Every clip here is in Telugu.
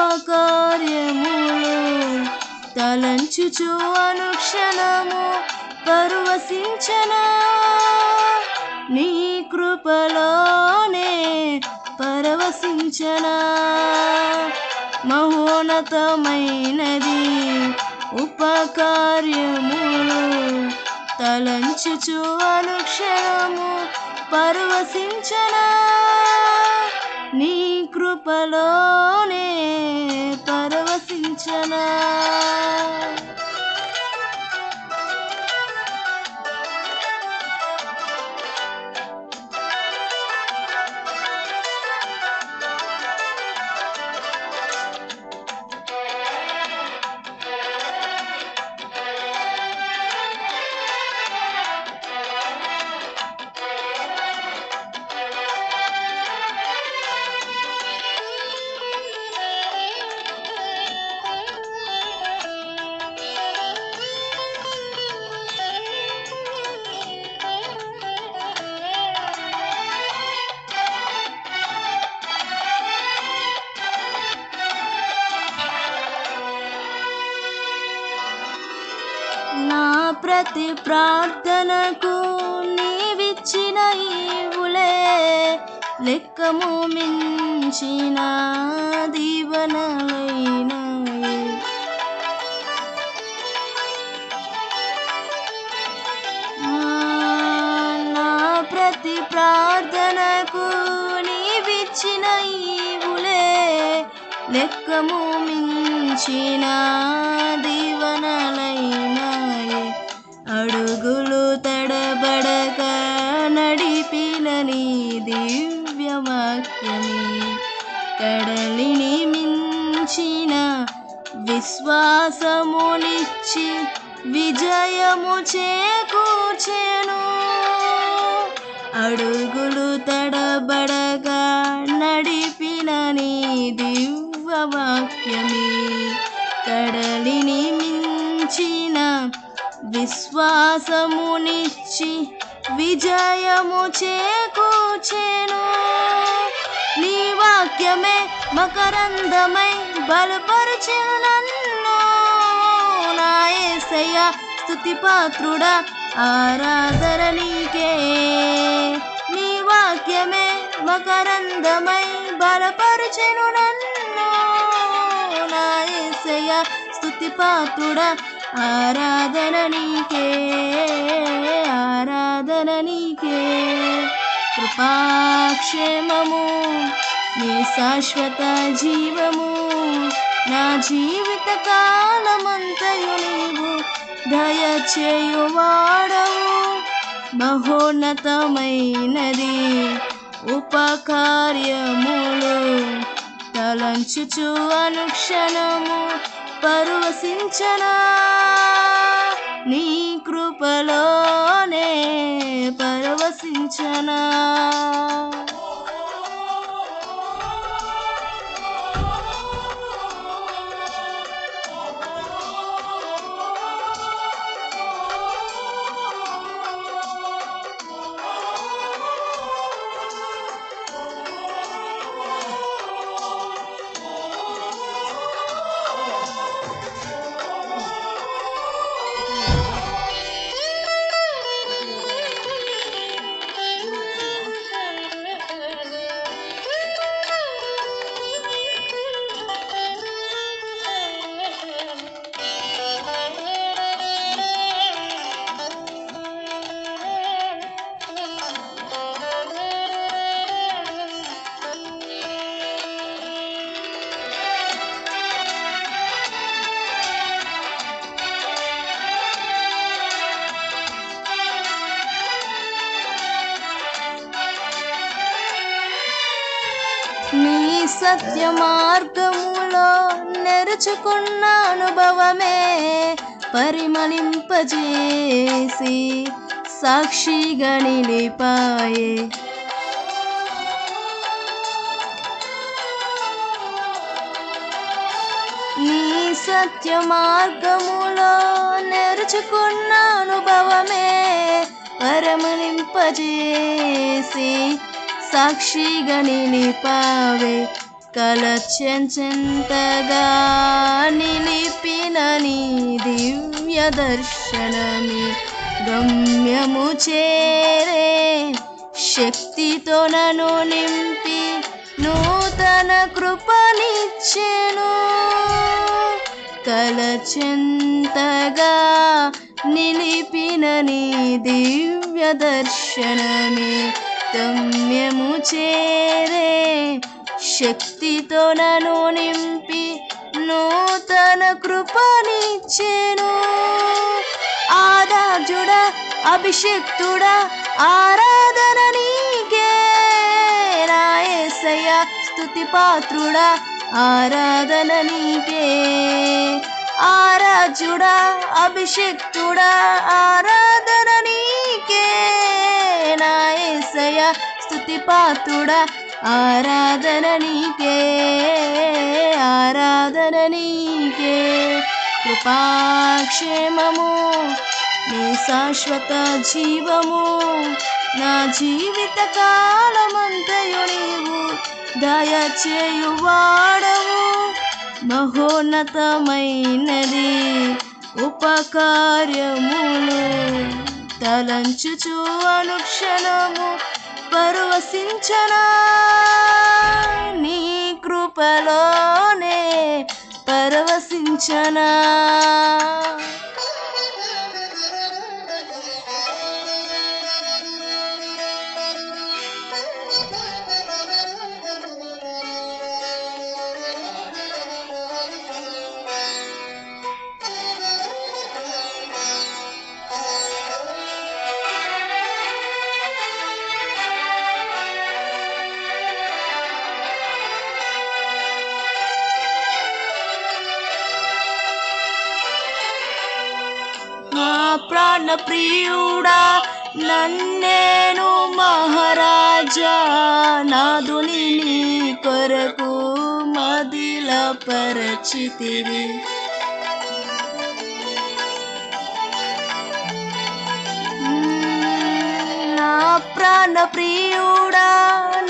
ఉపకార్యములు తలంచుచు అనుక్షణము పర్వశించన? నీ కృపలోనే పరవశించనా? మహోన్నతమైనది ఉపకార్యములు తలంచుచు అనుక్షణము పరవశించనా? నీ కృపలో ప్రతి ప్రార్థనకు నీవిచ్చిన ఈవులే లెక్కము మించిన దీవనలైనవి. నా ప్రతి ప్రార్థనకు నీవిచ్చిన ఈవులే లెక్కము మించిన దీవనలైనాయి అడుగులు తడబడక నడిపిన నీ దివ్యవాక్యమే. కడలిని మించిన విశ్వాసమునిచ్చి విజయము చేకూర్చెను. అడుగులు తడబడగా నడిపిన నీ దివ్యవాక్యమే. విశ్వాసమునిచ్చి విజయము చేకూచెను నీ వాక్యమే మకరందమై బలపరిచెను నన్ను. నా ఏసయ్య స్థుతి పాత్రుడా ఆరాధన నీకే. నీ వాక్యమే మకరందమై బలపరిచెను నన్ను. నా ఏసయ్య స్థుతి పాత్రుడా ఆరాధన నీకే ఆరాధన నీకే. కృపాక్షేమము నీ శాశ్వత జీవము నా జీవిత కాలమంతయు నీవు దయచేయువాడవు. మహోన్నతమైనది ఉపకార్యములు తలంచుచు అనుక్షణము పరవశించనా? నీ కృపలోనే పరవశించనా? సత్య మార్గములో నెరచు అనుభవమే పరిమళింపజేసి సాక్షిగా నిలిపాయే నీ సత్య మార్గములో నేర్చుకున్న అనుభవమే పరమలింపజేసి సాక్షిగా నిలిపావే. కలచెంచెంతగా నిలిపిన నీ దివ్య దర్శనమి గమ్యము చేరే. శక్తితో నన్ను నింపి నూతన కృపనిచ్చెను. కలచెంతగా నిలిపిన నీ దివ్య దర్శనమే గమ్యము చేరే శక్తితో నన్ను నింపి నూతన కృపనిచ్చెను. ఆదాజుడా అభిషక్తుడా ఆరాధన నీకే. రాయేసయ్య స్తుతి పాత్రుడా ఆరాధన నీకే. ఆరాజుడా అభిషక్తుడా ఆరాధన స్తుతి పాత్రుడా ఆరాధన నీకే ఆరాధన నీకే. కృపాక్షేమము నీ శాశ్వత జీవము నా జీవిత కాలమంతయు నీవు దయచేయువాడవు. మహోన్నతమైనది ఉపకార్యములు తలంచుచు అనుక్షణము పరవశించనా నీ కృపలోనే పరవశించనా? ప్రాణ ప్రియుడా నన్నేను మహారాజా. నాదుని నీ కొరకు మదిల పరచితివి నా ప్రాణ ప్రియుడా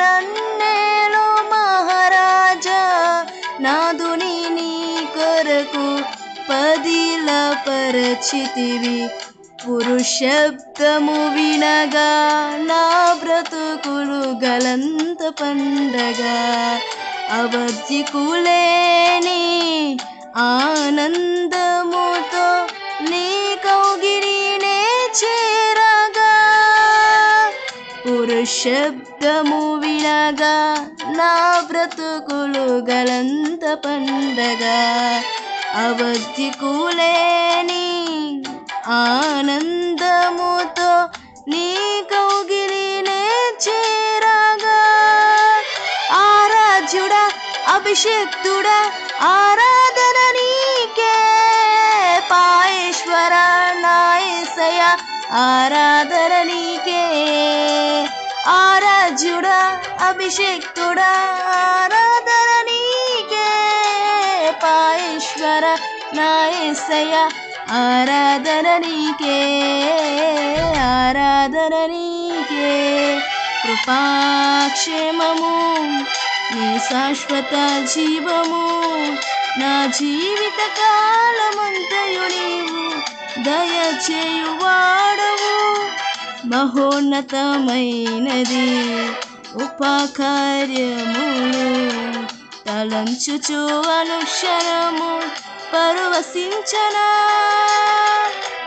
నన్నేను మహారాజా. నాదుని నీ కొరకు పదిల పరచితివి పురుషబ్దము వినగా నా బ్రతుకులు గలంత పండగ. అవధికులేని ఆనందముతో నీ కౌగిరినే చేరగా. పురుషబ్దము వినగా నా బ్రతుకులు గలంత పండగ. అవధికులేని ఆనందముతో నీ కౌగిలినే చేరాగా. ఆరాధ్యుడా అభిషేక్తుడా ఆరాధన నీకే. పాయేశ్వర నాయసయ ఆరాధన నీకే. ఆరాధ్యుడా అభిషేక్తుడా ఆరాధన నీకే. పాయేశ్వర నాయసయ ఆరాధన నీకే ఆరాధన నీకే. కృపాక్షేమము నీ శాశ్వత జీవము నా జీవిత కాలమంతయు నీవు దయచేయువాడవు. మహోన్నతమైనది ఉపకార్యములు తలంచుచు అనుక్షణము పరవశించనా?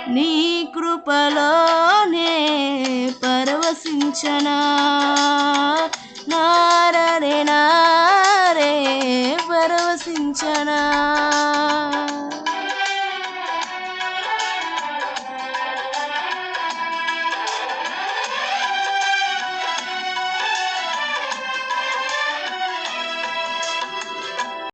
నీ కృపలోనే పరవశించనా?